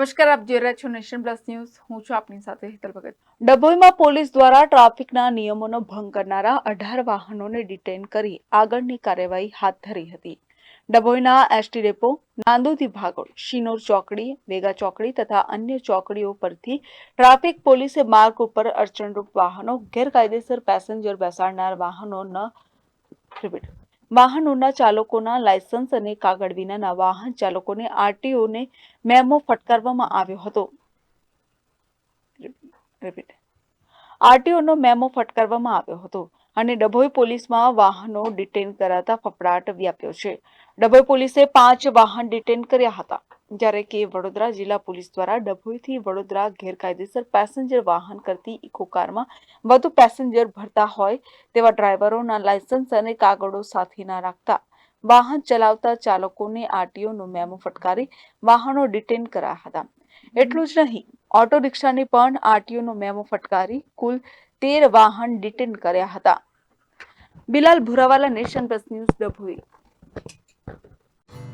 નમસ્કાર, આપ જોઈ રહ્યા છો નેશન પ્લસ ન્યૂઝ હું છું આપની સાથે હિતલ ભગત ડભોઈમાં પોલીસ દ્વારા ટ્રાફિકના નિયમોનો ભંગ કરનારા અઢાર વાહનોને ડિટેન કરી આગળની કાર્યવાહી હાથ ધરી હતી ડભોઈના એસટી ડેપો નાંદોદી ભાગોળ, શિનોર ચોકડી, વેગા ચોકડી તથા અન્ય ચોકડીઓ પરથી ટ્રાફિક પોલીસે માર્ગ ઉપર અડચણરૂપ વાહનો ગેરકાયદેસર પેસેન્જર બેસાડનાર વાહનો ન. વાહનોના ચાલકોના લાયસન્સ અને કાગળ વિનાના વાહન ચાલકોને આરટીઓને મેમો ફટકારવામાં આવ્યો હતો. આરટીઓનો મેમો ફટકારવામાં આવ્યો હતો અને ડભોઈ પોલીસમાં વાહનો ડિટેન કરાતા ફફડાટ વ્યાપ્યો છે. ડભોઈ પોલીસે પાંચ વાહન ડિટેન કર્યા હતા. જ્યારે કે વડોદરા જિલ્લા પોલીસ દ્વારા ડભોઈથી વડોદરા ગેરકાયદેસર પેસેન્જર વાહન કરતી ઇકો કારમાં વધુ પેસેન્જર ભરતા હોય તેવા ડ્રાઈવરોના લાયસન્સ અને કાગળો સાથે ના રાખતા વાહન ચલાવતા ચાલકોને આરટીઓનો મેમો ફટકારી વાહનો ડિટેન કરાયા હતા. એટલું જ નહીં ઓટો રિક્ષાને પણ આરટીઓનો મેમો ફટકારી કુલ તેર વાહન ડિટેન કર્યા હતા. Bilal Bhurawala, Nation Plus News Dabhoi.